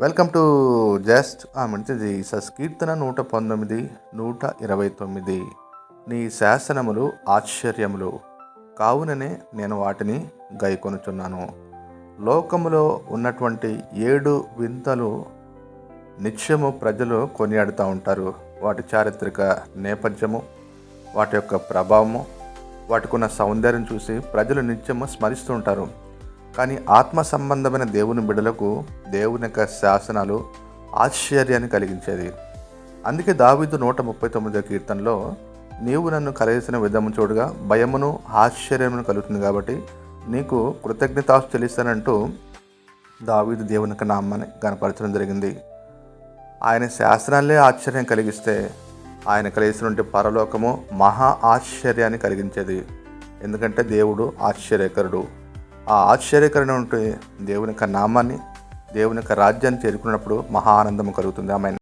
Welcome to just మంచిది కీర్తన నూట పంతొమ్మిది నూట ఇరవై తొమ్మిది. నీ శాసనములు ఆశ్చర్యములు కావుననే నేను వాటిని గైకొనుచున్నాను. లోకములో ఉన్నటువంటి ఏడు వింతలు నిత్యము ప్రజలు కొనియాడుతూ ఉంటారు. వాటి చారిత్రక నేపథ్యము వాటి యొక్క ప్రభావము వాటికున్న సౌందర్యం చూసి ప్రజలు నిత్యము స్మరిస్తూ ఉంటారు. కానీ ఆత్మ సంబంధమైన దేవుని బిడలకు దేవుని యొక్క శాసనాలు ఆశ్చర్యాన్ని కలిగించేది. అందుకే దావీదు నూట ముప్పై తొమ్మిదో కీర్తనలో నీవు నన్ను కలిసిన విధము చూడగా భయమును ఆశ్చర్యమును కలుగుతుంది కాబట్టి నీకు కృతజ్ఞత చెల్లిస్తానంటూ దావీదు దేవుని యొక్క నామాన్ని కనపరచడం జరిగింది. ఆయన శాస్త్రాలే ఆశ్చర్యం కలిగిస్తే ఆయన కలిసినటువంటి పరలోకము మహా ఆశ్చర్యాన్ని కలిగించేది. ఎందుకంటే దేవుడు ఆశ్చర్యకరుడు. ఆ ఆశ్చర్యకరమైన దేవుని యొక్క నామాన్ని దేవుని యొక్క రాజ్యాన్ని చేరుకున్నప్పుడు మహా ఆనందం కలుగుతుంది. ఆమె